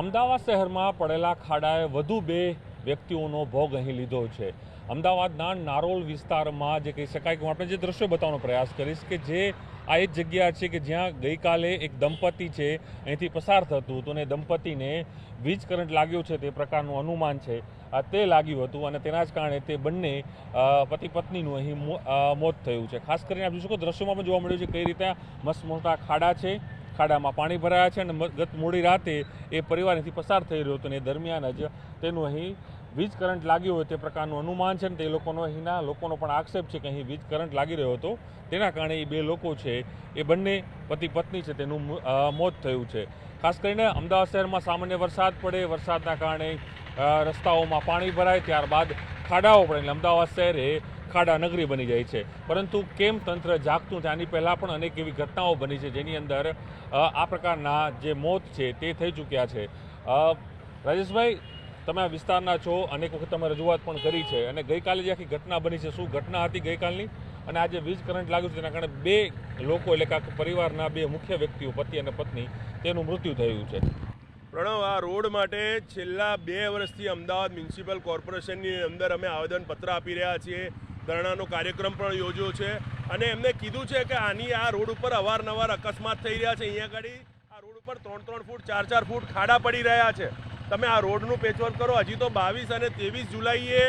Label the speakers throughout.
Speaker 1: અમદાવાદ શહેરમાં પડેલા ખાડાએ વધુ બે વ્યક્તિઓનો ભોગ અહીં લીધો છે. અમદાવાદના નારોલ વિસ્તારમાં જે કહી શકાય કે હું આપણે જે દ્રશ્યો બતાવવાનો પ્રયાસ કરીશ કે જે આ એ જગ્યા છે કે જ્યાં ગઈકાલે એક દંપતી છે, અહીંથી પસાર થતું હતું અને દંપતીને વીજ કરંટ લાગ્યો છે તે પ્રકારનું અનુમાન છે. તે લાગ્યું હતું અને તેના જ કારણે તે બંને પતિ પત્નીનું અહીં મોત થયું છે. ખાસ કરીને આપ જોશો કે દ્રશ્યોમાં પણ જોવા મળ્યું છે કઈ રીતે મસ્ત મોટા ખાડા છે. ખાડામાં પાણી ભરાયા છે અને ગત મોડી રાતે એ પરિવાર પસાર થઈ રહ્યો હતો એ દરમિયાન જ તેનું અહીં વીજ કરંટ લાગ્યો હોય તે પ્રકારનું અનુમાન છે અને તે લોકોનો અહીંના લોકોનો પણ આક્ષેપ છે કે અહીં વીજ કરંટ લાગી રહ્યો હતો. તેના કારણે એ બે લોકો છે, એ બંને પતિ પત્ની છે, તેનું મોત થયું છે. ખાસ કરીને અમદાવાદ શહેરમાં સામાન્ય વરસાદ પડે, વરસાદના કારણે રસ્તાઓમાં પાણી ભરાય, ત્યારબાદ ખાડાઓ પડે. એટલે અમદાવાદ શહેર એ ખાડા નગરી બની જાય છે. પરંતુ કેમ તંત્ર જાગતું? છે આની પહેલાં પણ અનેક એવી ઘટનાઓ બની છે જેની અંદર આ પ્રકારના જે મોત છે તે થઈ ચૂક્યા છે. રાજેશભાઈ, તમે આ વિસ્તારના છો, અનેક વખત તમે રજૂઆત પણ કરી છે. અને ગઈકાલે જે આખી ઘટના બની છે, શું ઘટના હતી ગઈકાલની? અને આજે વીજ કરંટ લાગ્યું છે, તેના કારણે બે લોકો, એટલે કે પરિવારના બે મુખ્ય વ્યક્તિઓ, પતિ અને પત્ની, તેનું મૃત્યુ થયું છે.
Speaker 2: પ્રણવ, આ રોડ માટે છેલ્લા બે વર્ષથી અમદાવાદ મ્યુનિસિપલ કોર્પોરેશનની અંદર અમે આવેદનપત્ર આપી રહ્યા છીએ. ધરણાનો કાર્યક્રમ પણ યોજ્યો છે. અને એમને કીધું છે કે આની આ રોડ ઉપર અવારનવાર અકસ્માત થઈ રહ્યા છે. અહીંયા આગળ આ રોડ ઉપર ત્રણ ત્રણ ફૂટ ચાર ચાર ફૂટ ખાડા પડી રહ્યા છે. તમે આ રોડનું પેચવર્ક કરો. હજી તો બાવીસ અને ત્રેવીસ જુલાઈએ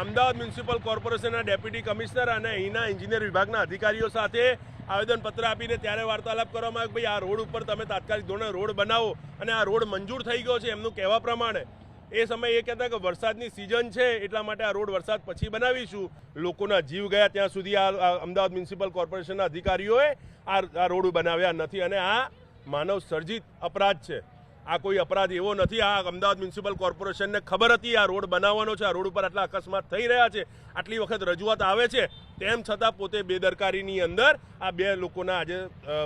Speaker 2: અમદાવાદ મ્યુનિસિપલ કોર્પોરેશનના ડેપ્યુટી કમિશનર અને અહીંના એન્જિનિયર વિભાગના અધિકારીઓ સાથે આવેદનપત્ર આપીને ત્યારે વાર્તાલાપ કરવામાં આવ્યો ભાઈ આ રોડ ઉપર તમે તાત્કાલિક ધોરણે રોડ બનાવો. અને આ રોડ મંજૂર થઈ ગયો છે. એમનું કહેવા પ્રમાણે એ સમયે એ કહેતા કે વરસાદની સિઝન છે, એટલા માટે આ રોડ વરસાદ પછી બનાવીશું. લોકોના જીવ ગયા ત્યાં સુધી આ અમદાવાદ મ્યુનિસિપલ કોર્પોરેશનના અધિકારીઓએ આ રોડ બનાવ્યા નથી અને આ માનવ સર્જિત અપરાધ છે. આ કોઈ અપરાધ એવો નથી, આ અમદાવાદ મ્યુનિસિપલ કોર્પોરેશનને ખબર હતી આ રોડ બનાવવાનો છે, આ રોડ ઉપર આટલા અકસ્માત થઈ રહ્યા છે, આટલી વખત રજૂઆત આવે છે. તેમ છતાં પોતે બેદરકારીની અંદર આ બે લોકોના આજે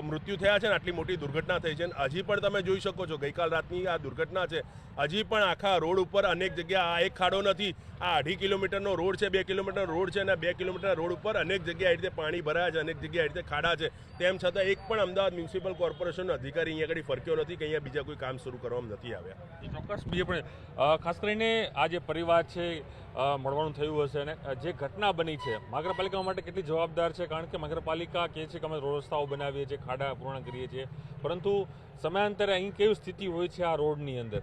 Speaker 2: મૃત્યુ થયા છે અને આટલી મોટી દુર્ઘટના થઈ છે. અને હજી પણ તમે જોઈ શકો છો, ગઈકાલ રાતની આ દુર્ઘટના છે. હજી પણ આખા રોડ ઉપર અનેક જગ્યા આ એક ખાડો નથી, આ અઢી કિલોમીટરનો રોડ છે, બે કિલોમીટર રોડ છે અને બે કિલોમીટર રોડ ઉપર અનેક જગ્યાએ રીતે પાણી ભરાયા છે, અનેક જગ્યાએ રીતે ખાડા છે. તેમ છતાં એક પણ અમદાવાદ મ્યુનિસિપલ કોર્પોરેશનનો અધિકારી અહીંયા આગળ ફરક્યો નથી કે અહીંયા બીજા કોઈ કામ શરૂ કરવામાં નથી આવ્યા.
Speaker 1: ચોક્કસ. બીજે પણ ખાસ કરીને આ જે પરિવાર છે મળવાનું થયું હશે અને જે ઘટના બની છે મહાનગરપાલિકા માટે કેટલી જવાબદાર છે? કારણ કે નગરપાલિકા કહે છે કે અમે રસ્તાઓ બનાવીએ છીએ, ખાડા પૂર્ણ કરીએ છીએ. પરંતુ સમયાંતરે અહીં કેવી સ્થિતિ હોય છે આ રોડની અંદર?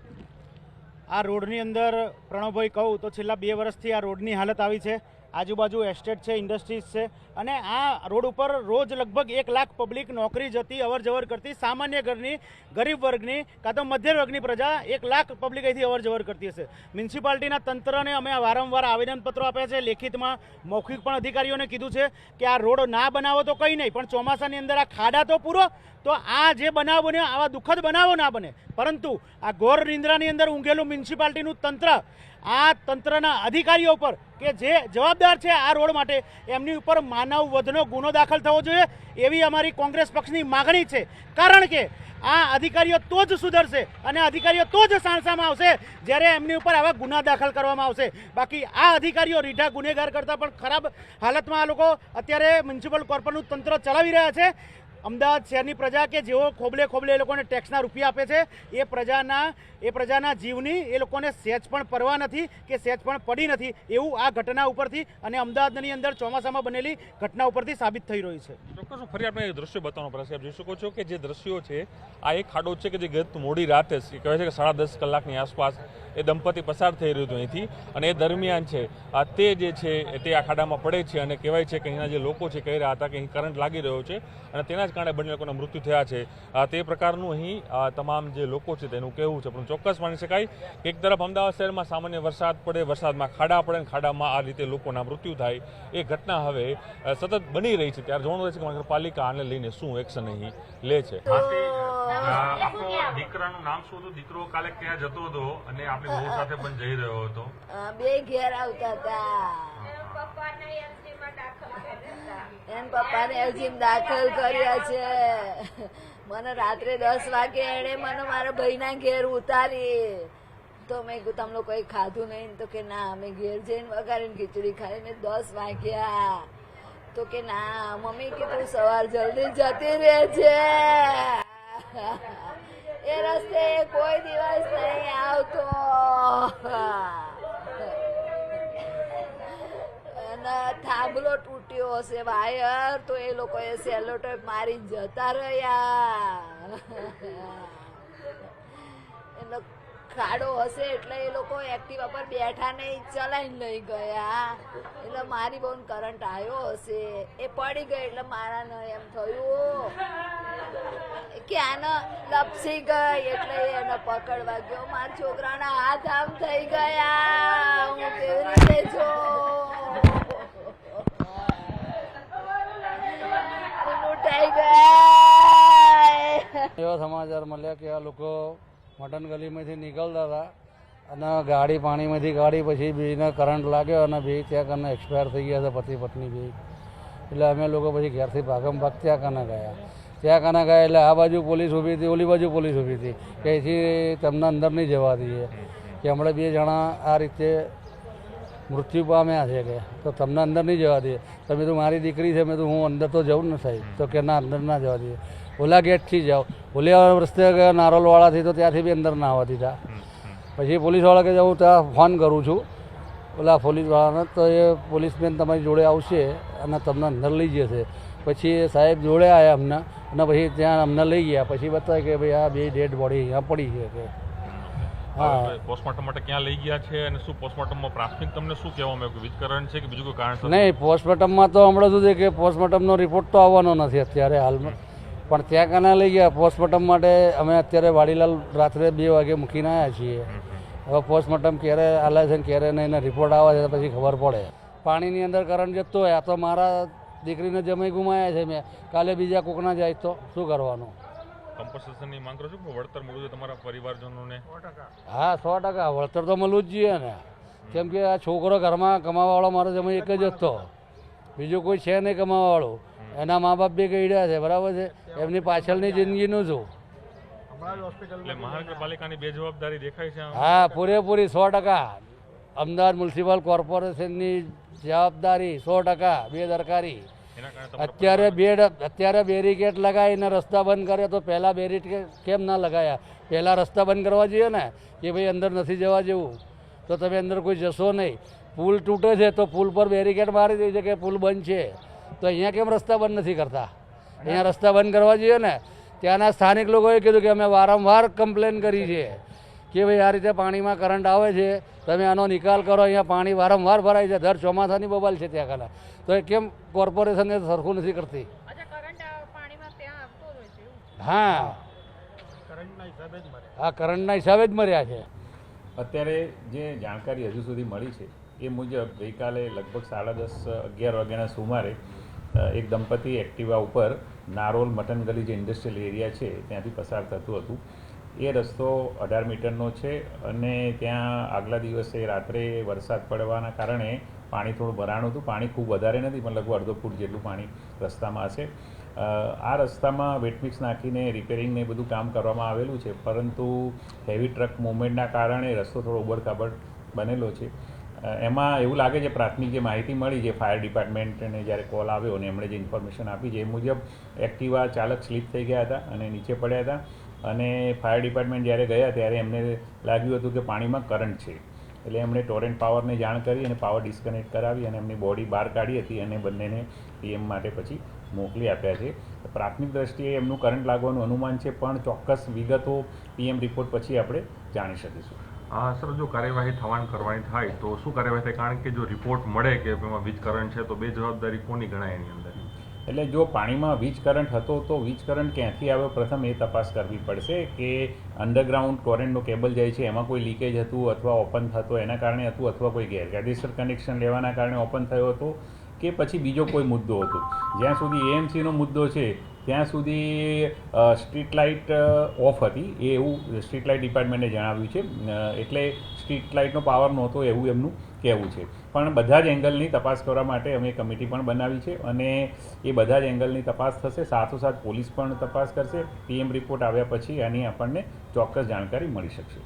Speaker 3: આ રોડની અંદર પ્રણવભાઈ કહું તો છેલ્લા બે વર્ષથી આ રોડની હાલત આવી છે. આજુબાજુ એસ્ટેટ છે ઇન્ડસ્ટ્રીઝ છે. અને આ રોડ ઉપર રોજ લગભગ એક લાખ પબ્લિક નોકરી જતી અવર જવર કરતી, સામાન્ય ઘરની, ગરીબ વર્ગની કાં તો મધ્ય વર્ગની પ્રજા એક લાખ પબ્લિક અહીંથી અવર જવર કરતી હશે. મ્યુનિસિપાલિટીના તંત્રને અમે વારંવાર આવેદનપત્રો આપ્યા છે. લેખિતમાં મૌખિક પણ અધિકારીઓને કીધું છે કે આ રોડ ના બનાવો તો કંઈ નહીં, પણ ચોમાસાની અંદર આ ખાડા તો પૂરો, તો આ જે બનાવ બન્યો, આવા દુઃખદ બનાવો ના બને. પરંતુ આ ઘોર નિંદ્રાની અંદર ઊંઘેલું મ્યુનિસિપાલિટીનું તંત્ર આ તંત્રના અધિકારીઓ પર કે જે જવાબદાર છે આ રોડ માટે, એમની ઉપર માનવ વધનો ગુનો દાખલ થવો જોઈએ એવી અમારી કોંગ્રેસ પક્ષની માગણી છે. કારણ કે આ અધિકારીઓ તો જ સુધરશે અને અધિકારીઓ તો જ સાણસામાં આવશે જ્યારે એમની ઉપર આવા ગુના દાખલ કરવામાં આવશે. બાકી આ અધિકારીઓ રીઢા ગુનેગાર કરતાં પણ ખરાબ હાલતમાં આ લોકો અત્યારે મ્યુનિસિપલ કોર્પોરેટનું તંત્ર ચલાવી રહ્યા છે. અમદાવાદ શહેરની પ્રજા કે જેઓ ખોબલે ખોબલે એ લોકોને ટેક્સના રૂપિયા આપે છે, એ પ્રજાના એ પ્રજાના જીવની એ લોકોને સહેજ પણ પરવા નથી કે સહેજ પણ પડી નથી એવું આ ઘટના ઉપરથી અને અમદાવાદની અંદર ચોમાસામાં બનેલી ઘટના ઉપરથી સાબિત થઈ રહ્યું છે.
Speaker 1: ચોક્કસ, ફરી આપણે એક દ્રશ્ય બતાવવાનો પ્રયાસ આપ જોઈ શકો છો કે જે દ્રશ્યો છે, આ એક ખાડો છે કે જે ગત મોડી રાતે કહેવાય છે કે સાડા દસ કલાકની આસપાસ એ દંપતી પસાર થઈ રહ્યું હતું અહીંથી. અને એ દરમિયાન છે, આ તે જે છે તે આ ખાડામાં પડે છે અને કહેવાય છે કે અહીંના જે લોકો છે કહી રહ્યા હતા કે અહીં કરંટ લાગી રહ્યો છે અને તેના જ કારણે બંને લોકોના મૃત્યુ થયા છે. તે પ્રકારનું અહીં તમામ જે લોકો છે તેનું કહેવું છે પણ ચોક્કસ માની શકાય એક તરફ અમદાવાદ શહેરમાં સામાન્ય વરસાદ પડે, વરસાદમાં ખાડા પડે અને ખાડામાં આ રીતે લોકોના મૃત્યુ થાય. એ ઘટના હવે સતત બની રહી છે. ત્યારે જોવાનું રહેશે કે નગરપાલિકા આને લઈને શું એક્શન અહીં લે છે. દીકરાનું નામ શું હતું? દીકરો કાલે ક્યાં જતો હતો? અને આપણી બહુ સાથે પણ જઈ રહ્યો હતો.
Speaker 4: બે ઘેર આવતા હતા. પપ્પા પપ્પાને એલજીમ દાખલ કર્યા છે. મને રાત્રે દસ વાગે એણે મને મારા ભાઈના ઘેર ઉતારી. તો મેં કીધું તમને કઈ ખાધું નહીં? તો કે ના અમે ઘેર જઈને વગાડીને ખીચડી ખાઈને દસ વાગ્યા. તો કે ના મમ્મી કે તું સવાર જલ્દી જતી રહે છે એ રસ્તે કોઈ દિવસ નહીં આવતો. થાંભલો તૂટ્યો હશે વાયર, તો એ લોકોએ સેલોટેપ મારીને જતા રહ્યા. એ ખાડો હશે એટલે એ લોકો એક્ટિવા પર બેઠા નહીં ચલાવીને લઈ ગયા. એટલે મારી બહુ કરંટ આવ્યો હશે. એ પડી ગઈ એટલે ન એમ થયું, કે આને લપસી ગઈ એટલે એને પકડવા ગયો. મારા છોકરાના હાથ આમ થઈ ગયા. હું કેવી રીતે જો
Speaker 5: એવા સમાચાર મળ્યા કે આ લોકો મટન ગલીમાંથી નીકળતા હતા અને ગાડી પાણીમાંથી ગાડી પછી બેને કરંટ લાગ્યો અને બે ત્યાં કરીને એક્સપાયર થઈ ગયા હતા પતિ પત્ની બે. એટલે અમે લોકો પછી ઘેરથી ભાગમ ભાગ ત્યાં કને ગયા. ત્યાં કને ગયા એટલે આ બાજુ પોલીસ ઊભી હતી, ઓલી બાજુ પોલીસ ઊભી હતી. કે એથી તમને અંદર નહીં જવા દઈએ. કે હમણાં બે જણા આ રીતે મૃત્યુ પામ્યા છે કે, તો તમને અંદર નહીં જવા દઈએ. તમે તો મારી દીકરી છે, મેં તો હું અંદર તો જવું ને સાહેબ. તો કે ના, અંદર ના જવા દઈએ. ઓલા ગેટથી જાઓ. ઓલિયા રસ્તે ગયા નારોલવાળાથી તો ત્યાંથી બી અંદર ના આવવા દીધા. પછી પોલીસવાળા કે હું ત્યાં ફોન કરું છું. ઓલા પોલીસવાળાને તો એ પોલીસમેન તમારી જોડે આવશે અને તમને અંદર લઈ જશે. પછી સાહેબ જોડે આવ્યા અમને અને પછી ત્યાં અમને લઈ ગયા. પછી બતાવે કે ભાઈ આ બે ડેડ બોડી અહીંયા પડી છે કે. હા.
Speaker 1: પોસ્ટમોર્ટમ માટે ક્યાં લઈ ગયા છે અને શું પોસ્ટમોર્ટમમાં પ્રાથમિક તમને શું કહેવામાં આવ્યું વીજકરણ છે કે બીજું કોઈ કારણ
Speaker 5: નહીં પોસ્ટમોર્ટમમાં તો હમણાં સુધી કે પોસ્ટમોર્ટમનો રિપોર્ટ તો આવવાનો નથી અત્યારે હાલમાં. પણ ત્યાં કાના લઈ ગયા. પોસ્ટમોર્ટમ માટે અમે અત્યારે વાડીલાલ રાત્રે બે વાગે મૂકીને આવ્યા છીએ. હવે પોસ્ટમોર્ટમ ક્યારે આલે છે ને ક્યારે નહીં રિપોર્ટ આવે છે પછી ખબર પડે. પાણીની અંદર કરંટ જતો હોય આ તો મારા દીકરીને જમાઈ ગુમાયા છે મેં. કાલે બીજા કોકના જાય તો શું કરવાનું?
Speaker 1: કમ્પન્સેશનની માંગ કરો છો કે વળતર મળવું જોઈએ તમારા પરિવારજનોને?
Speaker 5: હા સો ટકા. વળતર તો મળવું જ જોઈએ ને. કેમ કે આ છોકરો ઘરમાં કમાવાવાળો મારો જમાઈ એક જ હતો. બીજું કોઈ છે નહીં કમાવાવાળું. એના મા બાપ બી ગઈડ્યા છે બરાબર છે? એમની પાછળની જિંદગીનું છું
Speaker 1: મહાનગરપાલિકાની બે દેખાય છે
Speaker 5: હા પૂરેપૂરી સો ટકા. અમદાવાદ મ્યુનિસિપલ કોર્પોરેશનની જવાબદારી સો ટકા બેદરકારી
Speaker 1: એના
Speaker 5: અત્યારે બેડ અત્યારે બેરીકેડ લગાવીને રસ્તા બંધ કરે તો પહેલાં બેરિકેડ કેમ ના લગાયા? પહેલાં રસ્તા બંધ કરવા જોઈએ ને કે ભાઈ અંદર નથી જવા જેવું. તો તમે અંદર કોઈ જશો નહીં. પુલ તૂટે છે તો પુલ પર બેરીકેડ મારી દે છે કે પુલ બંધ છે. તો અહીંયા કેમ રસ્તા બંધ નથી કરતા? અહીંયા રસ્તા બંધ કરવા જોઈએ ને. ત્યાંના સ્થાનિક લોકોએ કીધું કે અમે વારંવાર કમ્પ્લેન કરી છે કે ભાઈ આ રીતે પાણીમાં કરંટ આવે છે. તમે આનો નિકાલ કરો અહીંયા પાણી વારંવાર ભરાય છે. દર ચોમાસાની બબાલ છે ત્યાં કાલે. તો એ કેમ કોર્પોરેશન સરખું નથી કરતી? હા. હા કરંટના હિસાબે જ મર્યા છે.
Speaker 6: અત્યારે જે જાણકારી હજુ સુધી મળી છે એ મુજબ ગઈકાલે લગભગ સાડા દસ અગિયાર વાગ્યાના સુમારે એક દંપતી એક્ટિવા ઉપર નારોલ મટન ગલી જે ઇન્ડસ્ટ્રીયલ એરિયા છે, ત્યાંથી પસાર થતું હતું. એ રસ્તો અઢાર મીટરનો છે અને ત્યાં આગલા દિવસે રાત્રે વરસાદ પડવાના કારણે પાણી થોડું ભરાણું હતું. પાણી ખૂબ વધારે નથી, પણ લગભગ અડધો ફૂટ જેટલું પાણી રસ્તામાં હશે. આ રસ્તામાં વેટમિક્સ નાખીને રિપેરિંગ ને બધું કામ કરવામાં આવેલું છે, પરંતુ હેવી ટ્રક મુવમેન્ટના કારણે રસ્તો થોડો ઉબડખાબડ બનેલો છે. એમાં એવું લાગે છે, પ્રાથમિક જે માહિતી મળી જે ફાયર ડિપાર્ટમેન્ટને જ્યારે કોલ આવ્યો અને એમણે જે ઇન્ફોર્મેશન આપી છે, એ મુજબ એક્ટિવા ચાલક સ્લીપ થઈ ગયા હતા અને નીચે પડ્યા હતા. અને ફાયર ડિપાર્ટમેન્ટ જ્યારે ગયા ત્યારે એમને લાગ્યું હતું કે પાણીમાં કરંટ છે. એટલે એમણે ટોરેન્ટ પાવરને જાણ કરી અને પાવર ડિસ્કનેક્ટ કરાવી અને એમની બોડી બહાર કાઢી હતી અને બંનેને પીએમ માટે પછી મોકલી આપ્યા છે. પ્રાથમિક દ્રષ્ટિએ એમનું કરંટ લાગવાનું અનુમાન છે, પણ ચોક્કસ વિગતો પીએમ રિપોર્ટ પછી આપણે જાણી શકીશું.
Speaker 1: હા સર જો કાર્યવાહી થવાની કરવાની થાય તો શું કાર્યવાહી થાય? કારણ કે જો રિપોર્ટ મળે કે એમાં વીજ કરંટ છે, તો બે જવાબદારી કોની ગણાય એની અંદર?
Speaker 6: એટલે જો પાણીમાં વીજ કરંટ હતો તો વીજ કરંટ ક્યાંથી આવ્યો? પ્રથમ એ તપાસ કરવી પડશે કે અંડરગ્રાઉન્ડ ટોરેન્ટનો કેબલ જાય છે, એમાં કોઈ લીકેજ હતું અથવા ઓપન થતો એના કારણે હતું અથવા કોઈ ગેરકાયદેસર કનેક્શન લેવાના કારણે ઓપન થયો હતો કે પછી બીજો કોઈ મુદ્દો હતો? જ્યાં સુધી એએમસીનો મુદ્દો છે ત્યાં સુધી સ્ટ્રીટ લાઇટ ઓફ હતી. એ એવું સ્ટ્રીટ લાઇટ ડિપાર્ટમેન્ટે જણાવ્યું છે. એટલે સ્ટ્રીટ લાઇટનો પાવર નહોતો એવું એમનું કહેવું છે. પણ બધા જ એંગલની તપાસ કરવા માટે અમે કમિટી પણ બનાવી છે અને એ બધા જ એંગલની તપાસ થશે. સાથોસાથ પોલીસ પણ તપાસ કરશે. પીએમ રિપોર્ટ આવ્યા પછી આની આપણને ચોક્કસ જાણકારી મળી શકશે.